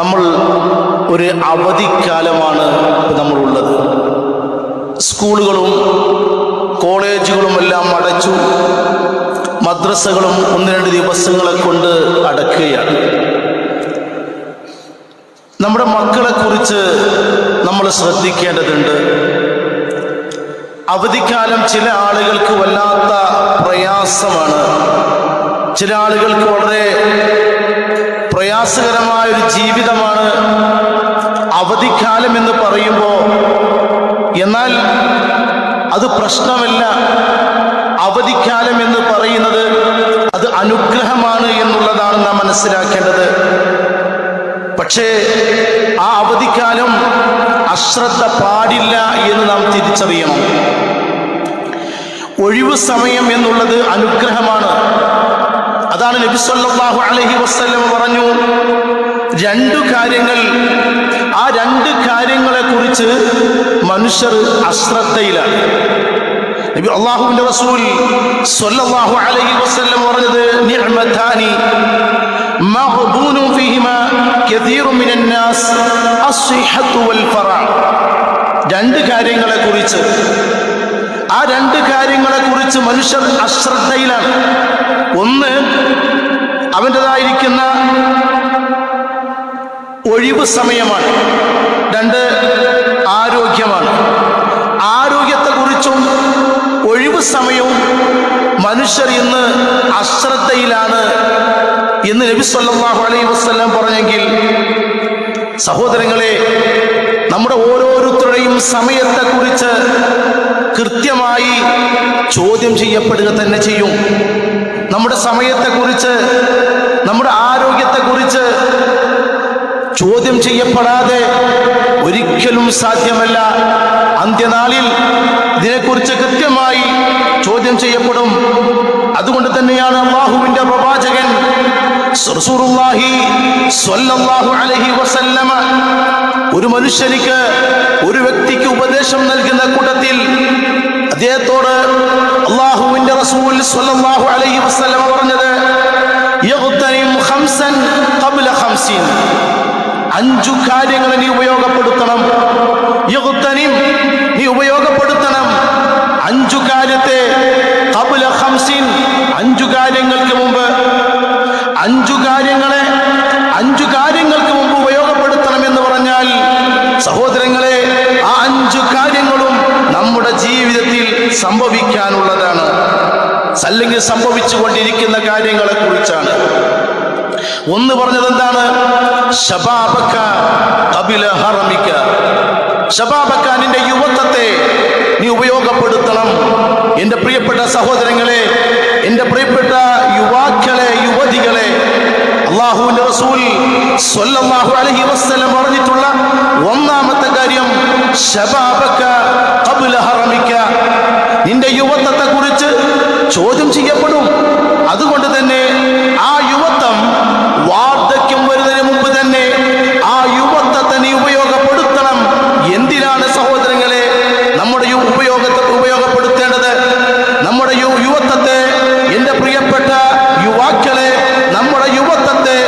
നമ്മൾ ഒരു അവധിക്കാലമാണ് നമ്മളുള്ളത്. സ്കൂളുകളും കോളേജുകളും എല്ലാം അടച്ചു മദ്രസകളും ഒന്ന് രണ്ട് ദിവസങ്ങളെ കൊണ്ട് അടക്കുകയാണ്. നമ്മുടെ മക്കളെ കുറിച്ച് നമ്മൾ ശ്രദ്ധിക്കേണ്ടതുണ്ട്. അവധിക്കാലം ചില ആളുകൾക്ക് വല്ലാത്ത പ്രയാസമാണ്. ചില ആളുകൾക്ക് വളരെ പ്രയാസകരമായ ഒരു ജീവിതമാണ് അവധിക്കാലം എന്ന് പറയുമ്പോൾ. എന്നാൽ അത് പ്രശ്നമല്ല. അവധിക്കാലം എന്ന് പറയുന്നത് അത് അനുഗ്രഹമാണ് എന്നുള്ളതാണ് നാം മനസ്സിലാക്കേണ്ടത്. പക്ഷേ ആ അവധിക്കാലം അശ്രദ്ധ പാടില്ല എന്ന് നാം തിരിച്ചറിയണം. ഒഴിവ് സമയം എന്നുള്ളത് അനുഗ്രഹമാണ്. അതാണ് നബി സല്ലല്ലാഹു അലൈഹി വസല്ലം പറഞ്ഞു. രണ്ടു കാര്യങ്ങൾ ആ രണ്ട് കാര്യങ്ങളെ കുറിച്ച് മനുഷ്യർ അശ്രദ്ധയിലാണ്. നബി അള്ളാഹുവിന്റെ റസൂൽ സല്ലല്ലാഹു അലൈഹി വസല്ലം പറഞ്ഞത് നിഅമതാനി മഗ്ബൂനു ഫീഹിമാ കതീറു മിനൻ നാസ് അസ്സിഹത്തു വൽ ഫറ. രണ്ട് കാര്യങ്ങളെ കുറിച്ച്. ആ രണ്ട് കാര്യങ്ങളെ കുറിച്ച് മനുഷ്യർ അശ്രദ്ധയിലാണ്. ഒന്ന് അവന്റെതായിരിക്കുന്ന ഒഴിവ് സമയമാണ്. രണ്ട് ആരോഗ്യമാണ്. ആരോഗ്യത്തെക്കുറിച്ചും ഒഴിവ് സമയവും മനുഷ്യർ ഇന്ന് അശ്രദ്ധയിലാണ് എന്ന് നബി സല്ലാഹു അലൈഹി വസല്ലം പറഞ്ഞെങ്കിൽ സഹോദരങ്ങളെ നമ്മുടെ ഓരോരുത്തരുടെയും സമയത്തെക്കുറിച്ച് കൃത്യമായി ചോദ്യം ചെയ്യപ്പെടുക തന്നെ ചെയ്യും. നമ്മുടെ സമയത്തെക്കുറിച്ച് നമ്മുടെ ആരോഗ്യത്തെക്കുറിച്ച് ചോദ്യം ചെയ്യപ്പെടാതെ ഒരിക്കലും സാധ്യമല്ല. അന്ത്യനാളിൽ ഇതിനെക്കുറിച്ച് കൃത്യമായി ചോദ്യം ചെയ്യപ്പെടും. അതുകൊണ്ട് തന്നെയാണ് അള്ളാഹുവിന്റെ പ്രവാചകൻ സ്വല്ലല്ലാഹു അലൈഹി വസല്ലമ ഒരു മനുഷ്യനിക്ക് ഒരു വ്യക്തിക്ക് ഉപദേശം നൽകുന്ന കൂട്ടത്തിൽ അദ്ദേഹത്തോട് അള്ളാഹുവിന്റെ റസൂൽ അലൈഹി വസല്ലം പറഞ്ഞത് യഗ്തനിം ഖംസൻ ഖബ്ല ഖംസിൻ. അഞ്ചു കാര്യങ്ങൾ നീ ഉപയോഗപ്പെടുത്തണം. യഗ്തനിം നീ ഉപയോഗപ്പെടുത്തണം. അഞ്ചു കാര്യത്തെ ഖബ്ല ഖംസീൻ അഞ്ചു കാര്യങ്ങളും നമ്മുടെ ജീവിതത്തിൽ സംഭവിക്കാനുള്ളതാണ്. അല്ലെങ്കിൽ സംഭവിച്ചു കൊണ്ടിരിക്കുന്ന കാര്യങ്ങളെ കുറിച്ചാണ് ഒന്ന് പറഞ്ഞത് എന്താണ്? ഷബാബക്കാനിന്റെ യുവത്വത്തെ നീ ഉപയോഗപ്പെടുത്തണം. എന്റെ പ്രിയപ്പെട്ട സഹോദരങ്ങളെ എന്റെ പ്രിയപ്പെട്ട യുവാക്കളെ യുവതികളെ അള്ളാഹുവിന്റെ റസൂൽ സ്വല്ലല്ലാഹു അലൈഹി വസല്ലം പറഞ്ഞിട്ടുള്ള ഒന്നാമത്തെ കാര്യം ശബാബക്ക ഖബ്ല ഹറമിക്ക നിന്റെ യുവത്വത്തെ കുറിച്ച് ചോദ്യം ചെയ്യപ്പെടും അതുകൊണ്ട് തന്നെ ആ യുവത്വം വാർദ്ധക്യം വരുന്നതിന് മുമ്പ് തന്നെ ആ യുവത്വത്തെ നീ ഉപയോഗപ്പെടുത്തണം എന്തിനാണ് സഹോദരങ്ങളെ നമ്മുടെ യു ഉപയോഗത്തെ ഉപയോഗപ്പെടുത്തേണ്ടത് നമ്മുടെ യു യുവത്വത്തെ എന്റെ പ്രിയപ്പെട്ട യുവാക്കളെ നമ്മുടെ യുവത്വത്തെ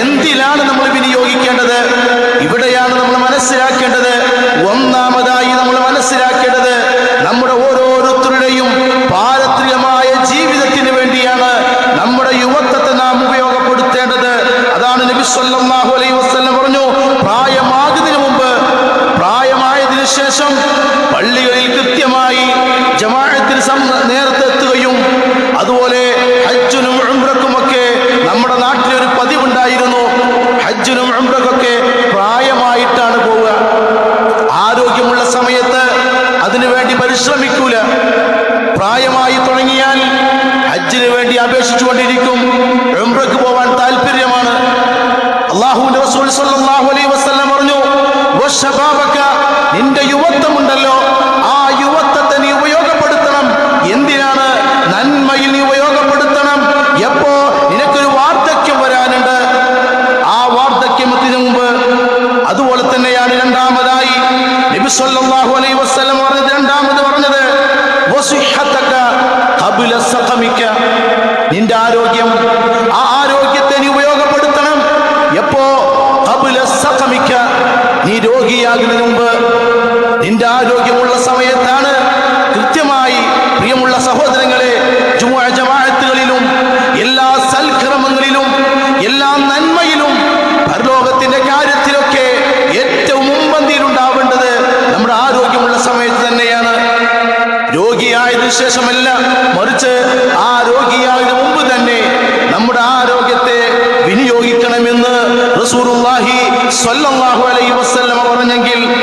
എന്തിനാണ് നമ്മൾ വിനിയോഗിക്കേണ്ടത് ഇവിടെയാണ് നമ്മൾ മനസ്സിലാക്കേണ്ടത് ഒന്നാമതായി നമ്മൾ മനസ്സിലാക്കേണ്ടത് നമ്മുടെ ഓരോരുത്തരുടെയും പാരത്രികമായ ജീവിതത്തിന് വേണ്ടിയാണ് നമ്മുടെ യുവത്വത്തെ നാം ഉപയോഗപ്പെടുത്തേണ്ടത് അതാണ് നബി സല്ലല്ലാഹു അലൈഹി വസല്ലം പറഞ്ഞു പ്രായമാകുന്നതിന് മുമ്പ് പ്രായമായതിനു ശേഷം പള്ളികളിൽ കൃത്യമായി ജമാഅത്തിൽ സം- നേരത്തെ എത്തുകയും അതുപോലെ ഹജ്ജിനും ഉംറക്കുമൊക്കെ നമ്മുടെ നാട്ടിൽ ഒരു പതിവുണ്ടായിരുന്നു ഹജ്ജിനും ഉംറക്കൊക്കെ പ്രായമായിട്ടാണ് പോവുക ആരോഗ്യമുള്ള സമയത്ത് അതിനുവേണ്ടി പരിശ്രമിക്കൂല. പ്രായമായി തുടങ്ങിയാൽ ഹജ്ജിന് വേണ്ടി അപേക്ഷിച്ചു ആരോഗ്യം ആ ആരോഗ്യത്തെ നീ ഉപയോഗപ്പെടുത്തണം. എപ്പോ? കപില സഖമിക്ക നീ രോഗിയാകുന്നതിന് മുമ്പ് നിന്റെ ആരോഗ്യമുള്ള സമയം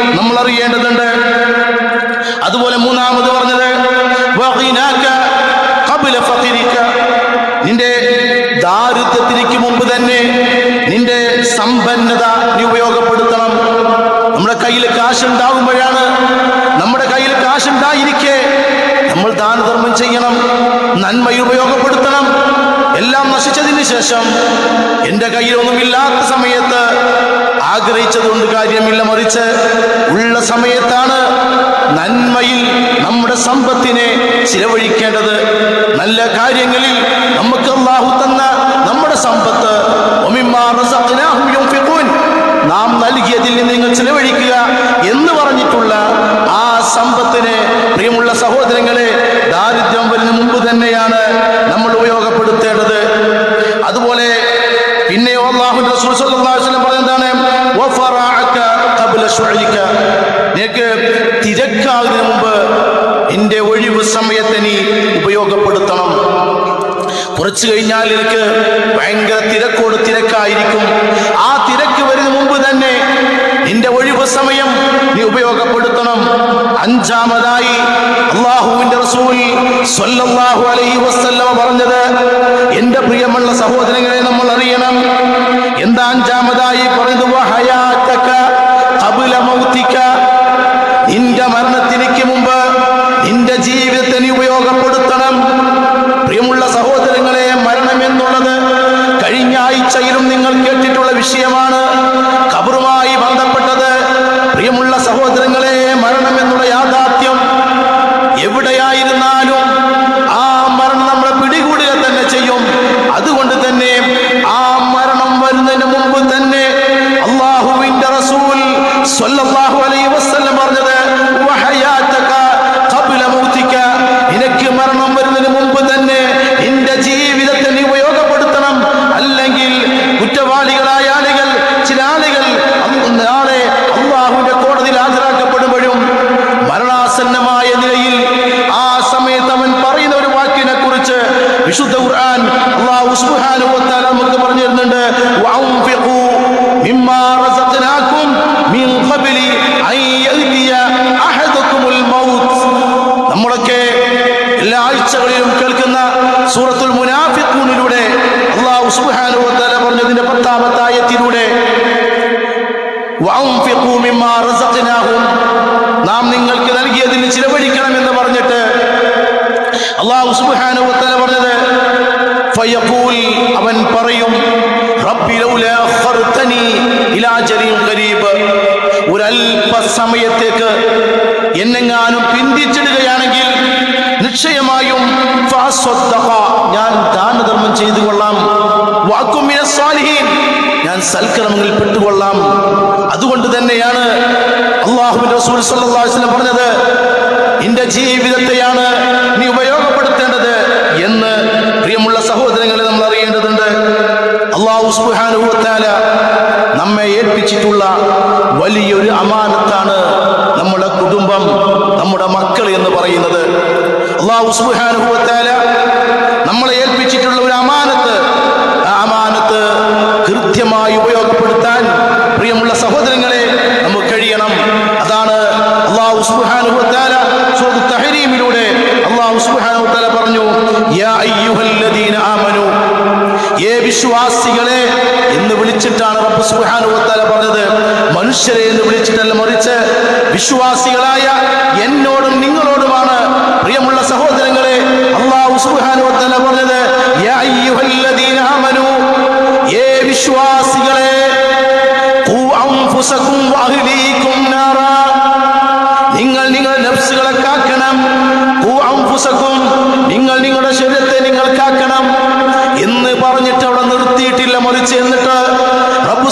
നമ്മൾ അറിയേണ്ടതുണ്ട് അതുപോലെ മൂന്നാമത് പറഞ്ഞത് നിന്റെ ദാരിദ്ര്യത്തിനു മുമ്പ് തന്നെ നിന്റെ സമ്പന്നത നീ ഉപയോഗപ്പെടുത്തണം. നമ്മുടെ കയ്യിൽ കാശുണ്ടാകുമ്പോഴാണ് നമ്മുടെ കയ്യിൽ കാശുണ്ടായിരിക്കെ. നമ്മൾ ദാനധർമ്മം ചെയ്യണം നന്മയിൽ ഉപയോഗപ്പെടുത്തണം. എല്ലാം നശിച്ചതിന് ശേഷം എന്റെ കയ്യിലൊന്നുമില്ലാത്ത സമയത്ത് ആഗ്രഹിച്ചതുകൊണ്ട് കാര്യമില്ല മറിച്ച് ഉള്ള സമയത്താണ് നന്മയിൽ നമ്മുടെ സമ്പത്തിനെ ചിലവഴിക്കേണ്ടത് നല്ല കാര്യങ്ങളിൽ നമുക്ക് അള്ളാഹു തന്ന നമ്മുടെ സമ്പത്ത്. നാം നൽകിയതിൽ നിന്ന് നിങ്ങൾ ചിലവഴിക്കുക എന്ന് പറഞ്ഞിട്ടുള്ള ആ സമ്പത്തിനെ പ്രിയമുള്ള സഹോദരങ്ങളെ ദാരിദ്ര്യം വരുന്ന മുമ്പ് തന്നെയാണ് നമ്മൾ ഉപയോഗപ്പെടുത്തേണ്ടത് അതുപോലെ പിന്നെ അള്ളാഹുവിന്റെ റസൂൽ സല്ലല്ലാഹു അലൈഹി വസല്ലം പറഞ്ഞതാണ് വഫറഅക ഖബ്ല ശുഅലിക നിനക്ക് തിരക്കാകുന്നതിന് മുമ്പ് നിന്റെ ഒഴിവ് സമയത്തെ നീ ഉപയോഗപ്പെടുത്തണം. കുറച്ചു കഴിഞ്ഞാൽ എനിക്ക് ഭയങ്കര തിരക്കോട് തിരക്കായിരിക്കും. ആ തിരക്ക് വരുന്ന മുമ്പ് തന്നെ നിന്റെ ഒഴിവ് സമയം നീ ഉപയോഗപ്പെടുത്തണം. അഞ്ചാമതായി അള്ളാഹുവിന്റെ റസൂൽ സ്വല്ലല്ലാഹു അലൈഹി വസല്ലമ പറഞ്ഞത് বসিয়ে خلقناكم من قبل ഞാൻ ദാനധർമ്മം ചെയ്തു കൊള്ളാം ഞാൻ സൽക്കർമ്മങ്ങളിൽ പെട്ടുകൊള്ളാം. അതുകൊണ്ട് തന്നെയാണ് അള്ളാഹുബിൻ റസൂൽ പറഞ്ഞത് നിന്റെ ജീവിതത്തെയാണ് നീ ഉപയോഗപ്പെടുത്തേണ്ടത് എന്ന് പ്രിയമുള്ള സഹോദരങ്ങളെ നമ്മൾ അറിയേണ്ടതുണ്ട്. അള്ളാഹു നമ്മെ ഏൽപ്പിച്ചിട്ടുള്ള വലിയൊരു അമാനത്താണ് നമ്മുടെ കുടുംബം നമ്മുടെ മക്കൾ എന്ന് പറയുന്നത്. അള്ളാഹു സഹോദരങ്ങളെ നമുക്ക് കഴിയണം. അതാണ് അള്ളാഹു വ പറഞ്ഞു യാ അയ്യുഹല്ലദീന ഏ വിശ്വാസികളെ എന്ന് വിളിച്ചിട്ടാണ് റബ്ബ് വ പറഞ്ഞത്. മനുഷ്യരെ എന്ന് വിളിച്ചിട്ടല്ല മറിച്ച് വിശ്വാസികളായ എന്നോടും നിങ്ങളോടുമാണ് പ്രിയമുള്ള സഹോദരങ്ങളെ അള്ളാഹു തആല പറഞ്ഞത് യാ മറിച്ച് എന്നിട്ട് റബ്ബ്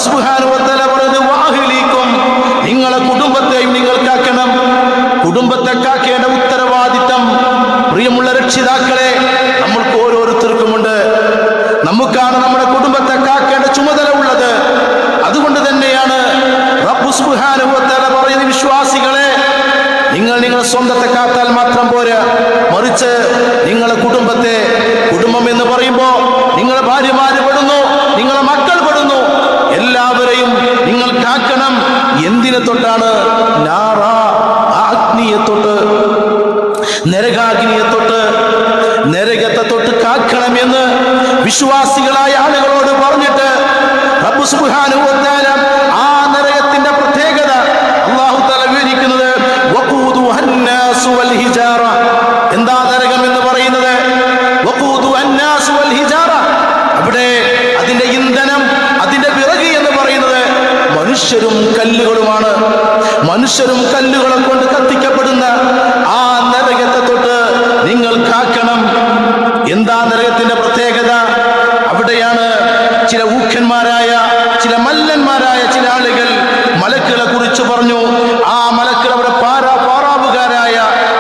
തൊട്ടാണ് നാറ അഗ്നിയെ തൊട്ട് നരകാഗ്നിയെ തൊട്ട് നരകത്തെ തൊട്ട് കാക്കണമെന്ന് വിശ്വാസികളായ ആളുകളോട് പറഞ്ഞിട്ട് റബ്ബു തആല ആ നരകത്തിന്റെ പ്രത്യേകത അല്ലാഹു തആല വിവരിക്കുന്നത് എന്താ നരകം എന്ന് പറയുന്നത്? അവിടെ അതിന്റെ ഇന്ധനം അതിന്റെ വിറക് എന്ന് പറയുന്നത് മനുഷ്യരും മനുഷ്യരും കല്ലുകളും കൊണ്ട് കത്തിക്കപ്പെടുന്ന ആ നരകത്തെ തൊട്ട് നിങ്ങൾ കാക്കണം എന്താ നരകത്തിന്റെ പ്രത്യേകത അവിടെയാണ് ചില ഊഖന്മാരായ ചില മല്ലന്മാരായ ചില ആളുകൾ മലക്കുകളെ കുറിച്ച് പറഞ്ഞു ആ മലക്കുകൾ അവരുടെ പാരാ പാറാവുകാരായ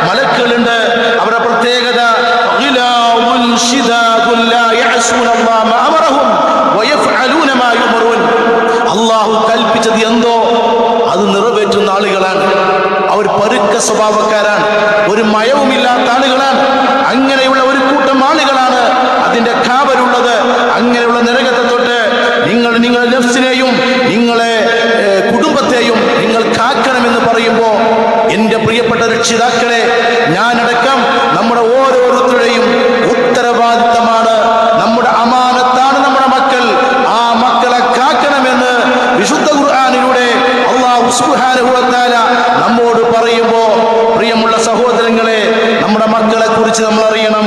മലക്കുകളുണ്ട് അവരുടെ പ്രത്യേകത ഗിലാവുൻ ശിദാദുൻ ലാ യഅസൂന അല്ലാഹ മാ അമറഹും വയഫ്അലൂന മാ യുമറൂൻ അള്ളാഹു കൽപ്പിച്ചത് എന്തോ അത് നിറവേറ്റുന്ന ആളുകളാണ് അവർ പരുക്ക സ്വഭാവക്കാരാണ് ഒരു മയവുമില്ലാത്ത ആളുകളാണ് അങ്ങനെയുള്ള ഒരു കൂട്ടം ആളുകളാണ് അതിന്റെ കാവലുള്ളത് അങ്ങനെയുള്ള നരകത്തെ തൊട്ട് നിങ്ങൾ നിങ്ങളുടെ നഫ്സിനെയും നിങ്ങളെ ഏർ, കുടുംബത്തെയും നിങ്ങൾ കാക്കണമെന്ന് പറയുമ്പോൾ എന്റെ പ്രിയപ്പെട്ട രക്ഷിതാക്കളെ ഞാനടക്കം നമ്മുടെ ഓരോരുത്തരുടെയും ഉത്തരവാദിത്തമാണ്. നമ്മുടെ അമാനത്താണ് നമ്മുടെ മക്കൾ. ആ മക്കളെ കാക്കണമെന്ന് വിശുദ്ധ ഖുർആാനിലൂടെ അള്ളാഹു നമ്മോട് പറയുമ്പോൾ പ്രിയമുള്ള സഹോദരങ്ങളെ നമ്മുടെ മക്കളെ കുറിച്ച് നമ്മൾ അറിയണം.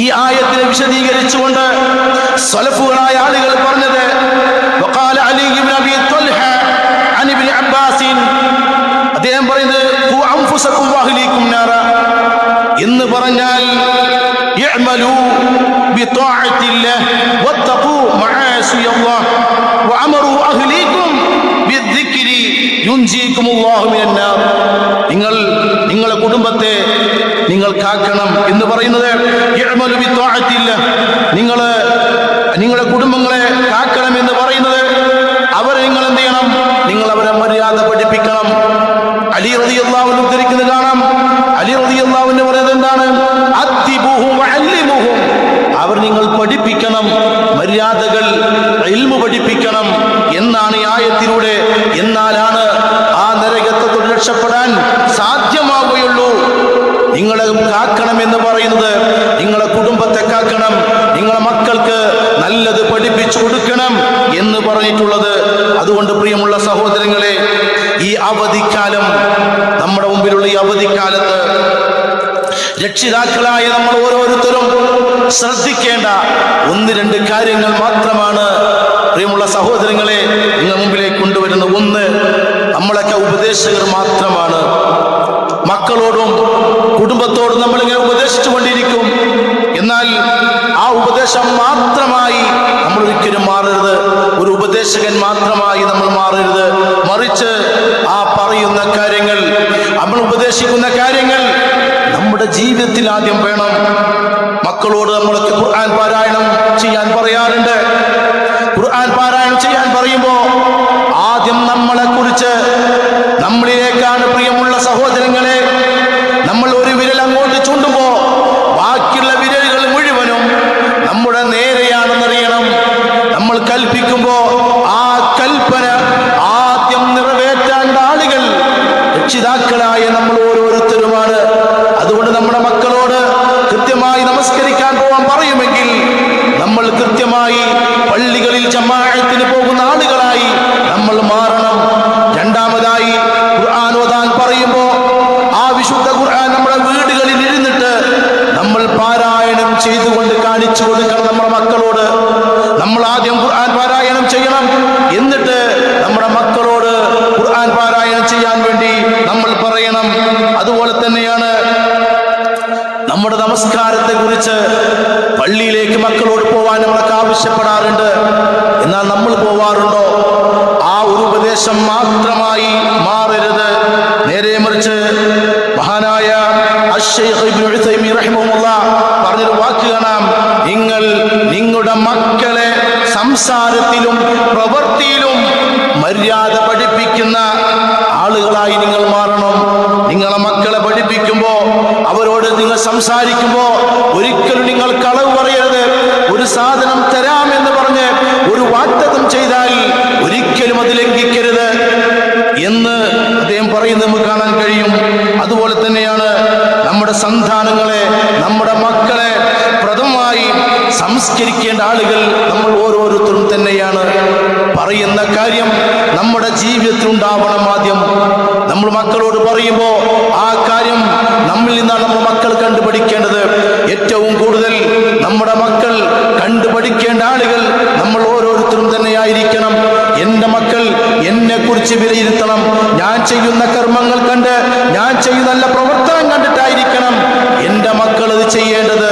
ഈ ആയത്തിനെ വിശദീകരിച്ചുകൊണ്ട് സ്വലഫുകളായ ആളുകൾ മിനൻ പറഞ്ഞാൽ നിങ്ങൾ നിങ്ങളുടെ കുടുംബത്തെ നിങ്ങൾ കാക്കണം എന്ന് പറയുന്നത് നിങ്ങൾ നിങ്ങളുടെ കുടുംബങ്ങളെ കാക്കണം എന്ന് പറയുന്നത് അവരെ നിങ്ങൾ എന്ത് ചെയ്യണം നിങ്ങൾ അവരെ മര്യാദ പഠിപ്പിക്കണം അലി റളിയല്ലാഹു ഉദ്ധരിക്കുന്നത് കാണാം അലി റളിയല്ലാഹു പറയുന്നത് എന്താണ് അദ്ദിബുഹും വഅല്ലിമുഹും അവർ നിങ്ങൾ പഠിപ്പിക്കണം മര്യാദകൾ ഇൽമു പഠിപ്പിക്കണം എന്നാണ് ഈ ആയത്തിലൂടെ. എന്നാലാണ് ആ നരകത്തെ തൊട്ട് രക്ഷപ്പെടാൻ സാധ്യമാവുകയുള്ളൂ. നിങ്ങളെ കാക്കണം എന്ന് പറയുന്നത് നിങ്ങളെ കുടുംബത്തെ കാക്കണം നിങ്ങളെ മക്കൾക്ക് നല്ലത് പഠിപ്പിച്ചു കൊടുക്കണം എന്ന് പറഞ്ഞിട്ടുള്ളത്. അതുകൊണ്ട് പ്രിയമുള്ള സഹോദരങ്ങളെ ഈ അവധിക്കാലം നമ്മുടെ മുമ്പിലുള്ള ഈ അവധിക്കാലത്ത് രക്ഷിതാക്കളായ നമ്മൾ ഓരോരുത്തരും ശ്രദ്ധിക്കേണ്ട ഒന്ന് രണ്ട് കാര്യങ്ങൾ മാത്രമാണ് പ്രിയമുള്ള സഹോദരങ്ങളെ നിങ്ങൾ മുമ്പിലേക്ക് കൊണ്ടുവരുന്ന ഒന്ന് നമ്മളൊക്കെ ഉപദേശകർ മാത്രമാണ്. മക്കളോടും കുടുംബത്തോടും നമ്മളിങ്ങനെ ഉപദേശിച്ചു കൊണ്ടിരിക്കും എന്നാൽ ആ ഉപദേശം മാത്രമായി നമ്മൾ ഒരിക്കലും മാറരുത്. ഒരു ഉപദേശകൻ മാത്രമായി നമ്മൾ മാറരുത്. മറിച്ച് ആ പറയുന്ന കാര്യങ്ങൾ നമ്മൾ ഉപദേശിക്കുന്ന കാര്യങ്ങൾ നമ്മുടെ ജീവിതത്തിൽ ആദ്യം വേണം. മക്കളോട് നമ്മളൊക്കെ ഖുർആൻ പാരായണം ചെയ്യാൻ പറയാറുണ്ട്. ഖുർആൻ പാരായണം ചെയ്യാൻ പറയുമ്പോൾ ആദ്യം നമ്മളെ കുറിച്ച് നമ്മളിലേക്കാണ് പ്രിയമുള്ള സഹോദരങ്ങളെ എന്നെ വിലയിരുത്തണം. ഞാൻ ചെയ്യുന്ന കർമ്മങ്ങൾ കണ്ട് ഞാൻ ചെയ്യുന്ന നല്ല പ്രവർത്തനം കണ്ടിട്ടായിരിക്കണം എന്റെ മക്കൾ ഇത് ചെയ്യേണ്ടത്.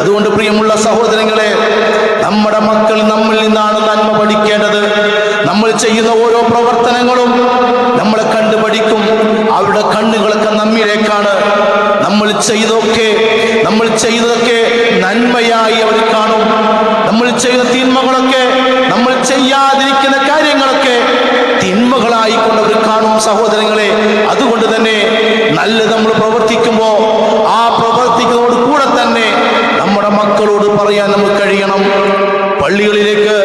അതുകൊണ്ട് പ്രിയമുള്ള സഹോദരങ്ങളെ നമ്മുടെ മക്കൾ നമ്മിൽ നിന്നാണ് നന്മ പഠിക്കേണ്ടത്. നമ്മൾ ചെയ്യുന്ന ഓരോ പ്രവർത്തനങ്ങളും നമ്മളെ കണ്ടു പഠിക്കും. അവരുടെ കണ്ണുകളൊക്കെ നമ്മിലേക്കാണ്. നമ്മൾ ചെയ്തൊക്കെ നമ്മൾ ചെയ്തതൊക്കെ നന്മയായി അവർ കാണും. നമ്മൾ ചെയ്ത തിന്മകളൊക്കെ നമ്മൾ ചെയ്യാതിരിക്കുന്ന കാര്യങ്ങളൊക്കെ തിന്മകളായി കൊണ്ട് അവർ കാണും സഹോദരങ്ങളെ അതുകൊണ്ട് തന്നെ നല്ലത് നമ്മൾ പ്രവർത്തിക്കുമ്പോൾ ആ പ്രവർത്തിക്കുന്നതോട് കൂടെ തന്നെ നമ്മുടെ മക്കളോട് പറയാൻ നമുക്ക് കഴിയണം പള്ളികളിലേക്ക്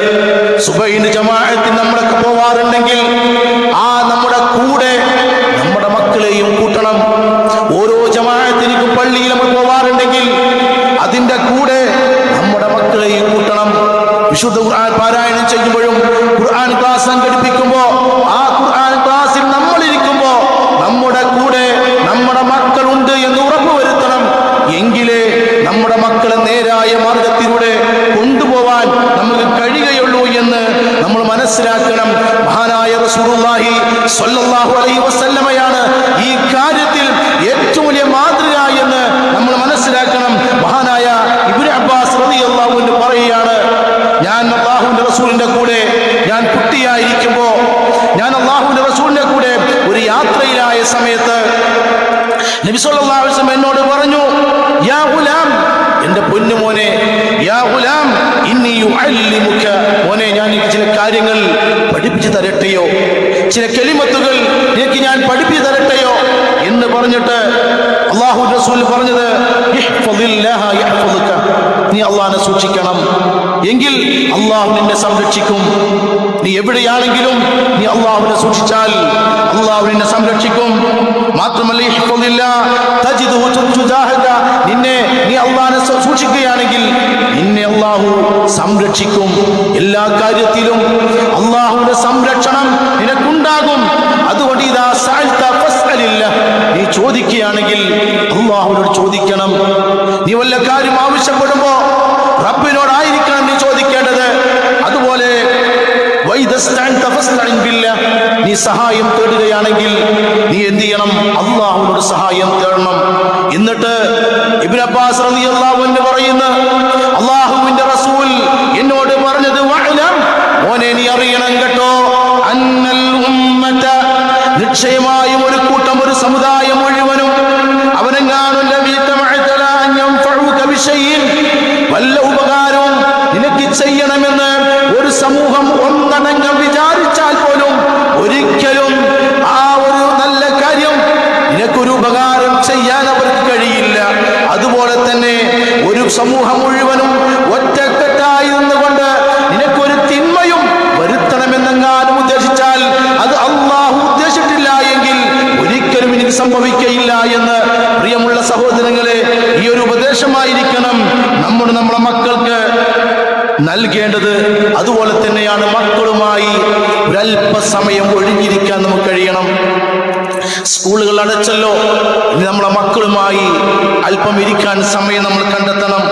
സുബൈന് ജമാഅത്തിന് നമ്മളൊക്കെ പോവാറുണ്ടെങ്കിൽ ആ നമ്മുടെ കൂടെ നമ്മുടെ മക്കളെയും കൂട്ടണം ഓരോ ജമാഅത്തിനും പള്ളിയിൽ നമ്മൾ പോവാറുണ്ടെങ്കിൽ അതിന്റെ കൂടെ നമ്മുടെ മക്കളെയും കൂട്ടണം വിശുദ്ധ ഖുർആൻ പാരായണം ചെയ്യുമ്പോഴും ഖുർആൻ ക്ലാസ് സംഘടിപ്പിക്കുമ്പോൾ ആ ഖുർആൻ ക്ലാസ്സിൽ നമ്മൾ ഇരിക്കുമ്പോൾ നമ്മുടെ കൂടെ നമ്മുടെ മക്കളുണ്ട് എന്ന് ഉറപ്പുവരുത്തണം എങ്കിലേ നമ്മുടെ മക്കളെ നേരായ മാർഗത്തിലൂടെ കൊണ്ടുപോവാൻ നമുക്ക് കഴിയുകയുള്ളൂ എന്ന് നമ്മൾ മനസ്സിലാക്കണം മഹാനായ റസൂലുള്ളാഹി സ്വല്ലല്ലാഹു അലൈഹി വസല്ലമയാണ് ഈ കാര്യത്തിൽ ഏറ്റവും വലിയ മാതൃക എന്ന് നമ്മൾ മനസ്സിലാക്കണം. മഹാനായ ഇബ്നു അബ്ബാസ് റളിയല്ലാഹു അൻഹു പറയുകയാണ് ഞാൻ അള്ളാഹുവിന്റെ റസൂലിന്റെ കൂടെ ഞാൻ കുട്ടിയായിരിക്കുമ്പോൾ ഞാൻ അള്ളാഹുവിന്റെ റസൂലിന്റെ കൂടെ ഒരു യാത്രയിലായ സമയത്ത് നബി സല്ലല്ലാഹു അലൈഹി വസല്ലം എന്നോട് പറഞ്ഞു യാ ഗുലാം എന്റെ പൊന്നു മോനെ യാ ഗുലാം ഇന്നി യുഅല്ലിമുക. മോനെ ഞാൻ ചില കാര്യങ്ങൾ പഠിപ്പിച്ചു തരട്ടെയോ? ചില കെളിമത്തുകൾ നിനക്ക് ഞാൻ പഠിപ്പിച്ചു തരട്ടെയോ? എന്ന് പറഞ്ഞിട്ട് അള്ളാഹു റസൂൽ പറഞ്ഞത്. നീ അള്ളാഹിനെ സൂക്ഷിക്കണം. എങ്കിൽ അള്ളാഹു നിന്നെ സംരക്ഷിക്കും. നീ എവിടെയാണെങ്കിലും നീ അള്ളാഹുവിനെ സൂക്ഷിച്ചാൽ അള്ളാഹു നിന്നെ സംരക്ഷിക്കും. മാത്രമല്ല നിന്നെ നീ അള്ളാഹിനെ സൂക്ഷിക്കുകയാണെങ്കിൽ നിന്നെ അള്ളാഹു സംരക്ഷിക്കും. എല്ലാ കാര്യത്തിലും അള്ളാഹുവിന്റെ സംരക്ഷണം നിനക്കുണ്ടാകും. അതുകൊണ്ട് ഇതാ. നീ ചോദിക്കുകയാണെങ്കിൽ അള്ളാഹുവിനോട് ചോദിക്കണം. നീ വല്ല കാര്യം ആവശ്യപ്പെടുമ്പോ നീ സഹായം തേടുകയാണെങ്കിൽ നീ എന്ത് ചെയ്യണം? അള്ളാഹുവിനോട് സഹായം തേടണം. എന്നിട്ട് ഇബ്നു അബ്ബാസ് റളിയല്ലാഹു അൻഹു പറയുന്ന അള്ളാഹുവിന്റെ റസൂൽ എന്നോട് പറഞ്ഞത് മോനെ നീ അറിയണം കേട്ടോ. അന്നൽ ഉമ്മത നിശ്ചയമായും ഒരു കൂട്ടം ഒരു സമുദായം മുഴുവനും അവനെങ്ങാനും വല്ല ഉപകാരവും നിനക്ക് ചെയ്യണമെന്ന് ഒരു സമൂഹം ഒന്നടങ്കം വിചാരിച്ചാൽ പോലും ഒരിക്കലും ആ ഒരു നല്ല കാര്യം നിനക്കൊരു ഉപകാരം ചെയ്യാൻ അവർക്ക് കഴിയില്ല അതുപോലെ തന്നെ ഒരു സമൂഹം മുഴുവനും ഒറ്റക്കെട്ടായി നിന്നുകൊണ്ട് നിനക്കൊരു തിന്മയും വരുത്തണമെന്നെങ്ങാനും ഉദ്ദേശിച്ചാൽ അത് അള്ളാഹു ഉദ്ദേശിച്ചിട്ടില്ല എങ്കിൽ ഒരിക്കലും എനിക്ക് സംഭവിക്കയില്ല എന്ന് പ്രിയമുള്ള സഹോദരങ്ങളെ ഈ ഒരു ഉപദേശമായിരിക്കണം നമ്മൾ നമ്മുടെ മക്കൾക്ക് നൽകേണ്ടത്. അതുപോലെ തന്നെയാണ് മക്കളുമായി ഒരല്പസമയം ഒഴിഞ്ഞിരിക്കാൻ നമുക്ക് കഴിയണം. സ്കൂളുകൾ അടച്ചല്ലോ. ഇനി നമ്മളെ മക്കളുമായി അല്പം ഇരിക്കാൻ സമയം നമ്മൾ കണ്ടെത്തണം.